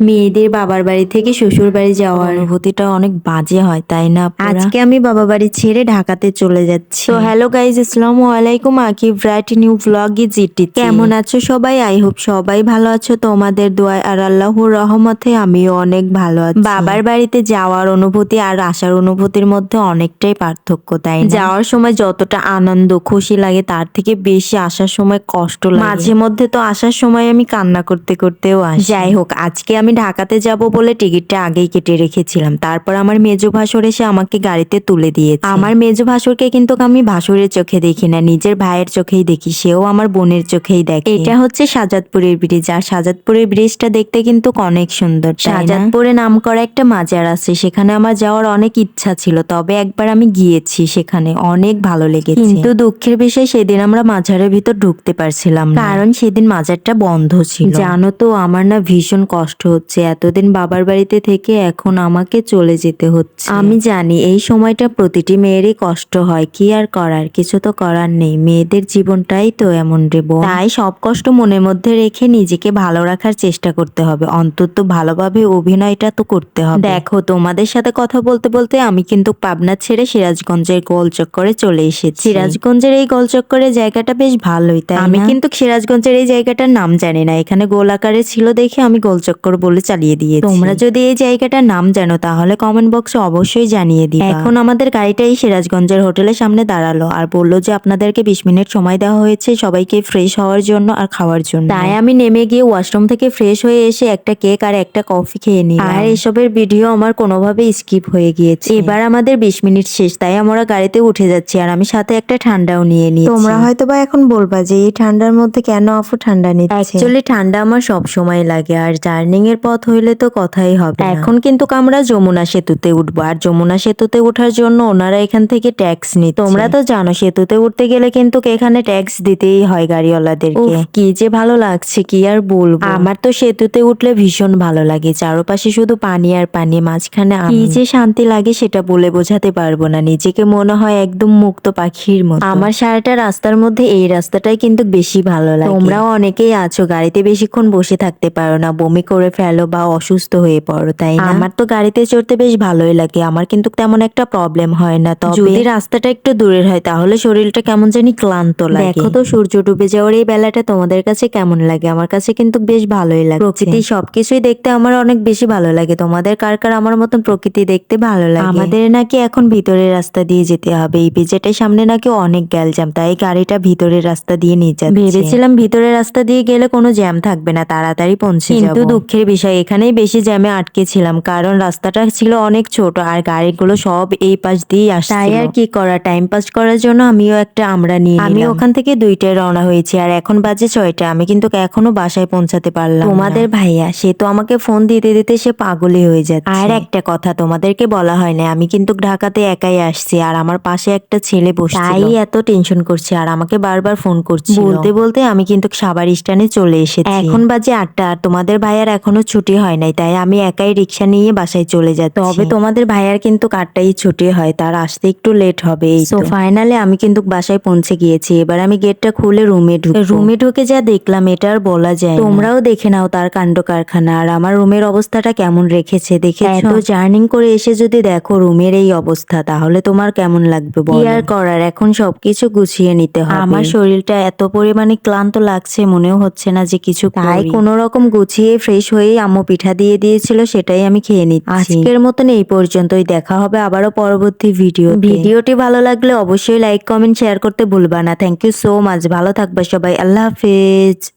মেয়েদের বাবার বাড়ি থেকে শ্বশুর বাড়ি যাওয়ার। অনুভূতিটা অনেক বাজে হয় তাই না আজকে আমি বাবা বাড়ি ছেড়ে ঢাকাতে চলে যাচ্ছি। তো হ্যালো গাইজ আসসালামু আলাইকুম আকি ব্রাইট নিউ ব্লগ জিটি কেমন আছো সবাই? আই হোপ সবাই ভালো আছো। তোমাদের দোয়ায় আর আল্লাহর রহমতে আমিও অনেক ভালো আছি। বাবার বাড়িতে যাওয়ার অনুভূতি আর আসার অনুভূতির মধ্যে অনেকটাই পার্থক্য তাই না? যাওয়ার সময় যতটা আনন্দ খুশি লাগে তার থেকে বেশি আসার সময় কষ্ট লাগে। মাঝে মধ্যে তো আসার সময় আমি কান্না করতে করতেও আসি। যাই হোক আজকে আমি ঢাকাতে যাব বলে টিকিটটা আগেই কেটে রেখেছিলাম। তারপর আমার মেজো ভাসুর এসে আমাকে গাড়িতে তুলে দিয়েছে। আমার মেজো ভাসুরকে কিন্তু আমি ভাসুরের চোখে দেখি না, নিজের ভাইয়ের চোখেই দেখি, সেও আমার বোনের চোখেই দেখে। এটা হচ্ছে সাজাদপুরের ব্রিজ, আর সাজাদপুরের ব্রিজটা দেখতে কিন্তু অনেক সুন্দর সাজাদপুরে নাম করা একটা মাজার আছে, সেখানে আমার যাওয়ার অনেক ইচ্ছা ছিল, তবে একবার আমি গিয়েছি সেখানে, অনেক ভালো লেগেছে। কিন্তু দুঃখের বিষয়, সেদিন আমরা মাজারের ভিতর ঢুকতে পারছিলাম কারণ সেদিন মাজারটা বন্ধ ছিল। জানো তো, আমার না ভীষণ কষ্ট হচ্ছে এতদিন বাবার বাড়িতে থেকে এখন আমাকে চলে যেতে হচ্ছে। আমি জানি এই সময়টা প্রতিটি মেয়েরই কষ্ট হয় কি আর করার? কিছু তো করার নেই মেয়েদের জীবনটাই তো এমন রে বোন। তাই সব কষ্ট মনের মধ্যে রেখে নিজেকে ভালো রাখার চেষ্টা করতে হবে। অন্তত ভালোভাবে অভিনয়টা তো করতে হবে। দেখো তোমাদের সাথে কথা বলতে বলতে আমি কিন্তু পাবনা ছেড়ে সিরাজগঞ্জের গোল চক্করে চলে এসেছি। সিরাজগঞ্জের এই গোল চক্করের জায়গাটা বেশ ভালোই তাই আমি কিন্তু সিরাজগঞ্জের এই জায়গাটার নাম জানি না। এখানে গোল আকারে ছিল দেখে আমি গোল চক্কর বলে চালিয়ে দিয়ে তোমরা যদি এই জায়গাটার নাম জানো তাহলে কমেন্ট বক্সে অবশ্যই জানিয়ে দিও এখন আমাদের গাড়িটা এই সিরাজগঞ্জের হোটেলের সামনে দাঁড়াল আর বলল যে আপনাদেরকে বিশ মিনিট সময় দেওয়া হয়েছে সবাইকে ফ্রেশ হওয়ার জন্য আর খাওয়ার জন্য। তাই আমি নেমে গিয়ে ওয়াশরুম থেকে ফ্রেশ হয়ে এসে একটা কেক আর একটা কফি খেয়ে নিই আর এসবের ভিডিও আমার কোনোভাবে স্কিপ হয়ে গিয়েছে। এবার আমাদের বিশ মিনিট শেষ তাই আমরা গাড়িতে উঠে যাচ্ছি আর আমি সাথে একটা ঠান্ডাও নিয়ে নিই তোমরা হয়তো বা এখন বলবা যে এই ঠান্ডার মধ্যে কেন আপু ঠান্ডা নিচ্ছে? অ্যাকচুয়ালি ঠান্ডা আমার সব সময় লাগে আর জার্নিং এর পথ হইলে তো কথাই হবে এখন কিন্তু আমরা যমুনা সেতুতে উঠবো আর যমুনা সেতুতে ওঠার জন্য ওনারা এখান থেকে ট্যাক্স নিচ্ছে। তোমরা তো জানো সেতুতে উঠতে গেলে কিন্তু এখানে ট্যাক্স দিতেই হয় গাড়িওয়ালাদেরকে। কি যে ভালো লাগছে কি আর বলব। আমার তো সেতুতে উঠলে ভীষণ ভালো লাগে চারপাশে শুধু পানি আর পানি মাঝখানে কি যে শান্তি লাগে সেটা বলে বোঝাতে পারব না নিজেকে মনে হয় একদম মুক্ত পাখির মতো। আমার সারাটা রাস্তার মধ্যে এই রাস্তাটাই কিন্তু বেশি ভালো লাগে। তোমরাও অনেকেই আছো গাড়িতে বেশিক্ষণ বসে থাকতে পারো না বমি করে ফেলো বা অসুস্থ হয়ে পড়ো তাই না? আমার তো গাড়িতে চড়তে বেশ ভালোই লাগে আমার কিন্তু তেমন একটা প্রবলেম হয় না। তবে যদি রাস্তাটা একটু দূরের হয় তাহলে শরীরটা কেমন জানি ক্লান্ত লাগে। দেখো তো সূর্য ডুবে যাওয়ার এই বেলাটা তোমাদের কাছে কেমন লাগে? আমার কাছে কিন্তু বেশ ভালোই লাগে প্রকৃতি সবকিছুই দেখতে আমার অনেক বেশি ভালো লাগে। তোমাদের কার কার আমার মতন প্রকৃতি দেখতে ভালো লাগে? আমাদের নাকি এখন ভিতরের রাস্তা দিয়ে যেতে হবে। এই পিজেটার সামনে নাকি অনেক গ্যালজাম তাই গাড়িটা ভিতরের রাস্তা দিয়ে নিয়ে যাচ্ছে। ভেবেছিলাম ভিতরের রাস্তা দিয়ে গেলে কোনো জ্যাম থাকবে না তাড়াতাড়ি পৌঁছে কিন্তু দুঃখের বিষয় এখানেই বেশি জ্যামে আটকে ছিলাম কারণ রাস্তাটা ছিল অনেক ছোট আর গাড়িগুলো সব এই পাশ দিয়ে আসছে তাই আর কি করা টাইম পাস করার জন্য আমিও একটা আমরা নিয়ে আমি ওখান থেকে দুইটায় রওনা হয়েছি আর এখন বাজে ছয়টা আমি কিন্তু এখনও বাসায় পৌঁছাতে পারলাম তোমাদের ভাইয়া সে তো আমাকে ফোন দিতে দিতে সে পাগলই হয়ে যাচ্ছে। আর একটা কথা তোমাদেরকে বলা হয় না আমি কিন্তু ঢাকাতে একাই আসছি আর আমার পাশে একটা ছেলে বসে তাই এত টেনশন করছে আর আমাকে বারবার ফোন করছে বলতে বলতে আমি কিন্তু সাবার স্ট্যান্ডে চলে এসেছি। এখন বাজে আটটা আর তোমাদের ভাইয়ার এখনও ছুটি হয় নাই তাই আমি একাই রিক্সা নিয়ে বাসায় চলে যাচ্ছি। তবে তোমাদের ভাইয়ার কিন্তু কারটাই ছুটি হয় তার আসতে একটু লেট হবে তো। ফাইনালি আমি কিন্তু বাসায় পৌঁছে গিয়েছি এবার আমি গেটটা খুলে রুমে ঢুকে রুমে ঢুকে যা দেখলাম এটা আর বলা যায় তোমরাও দেখে নাও তার কাণ্ড কারখানা আর আমার রুমের অবস্থাটা কেমন রেখেছে দেখে এত জার্নিং করে এসে যদি দেখো রুমের এই অবস্থা তাহলে তোমার কেমন লাগবে কি আর করার এখন সবকিছু গুছিয়ে নিতে হবে। আমার শরীরটা এত পরিমাণে ক্লান্ত লাগছে মনেও হচ্ছে না যে কিছু তাই কোনো রকম গুছিয়ে ফ্রেশ হয়ে আম্মু পিঠা দিয়ে দিয়েছিল সেটাই আমি খেয়ে নিচ্ছি। আজকের মতন এই পর্যন্তই। দেখা হবে আবারও পরবর্তী ভিডিও ভিডিওটি ভালো লাগলে অবশ্যই লাইক কমেন্ট শেয়ার করতে ভুলবা না। থ্যাংক ইউ সো মাচ ভালো থাকবে সবাই। আল্লাহ হাফেজ।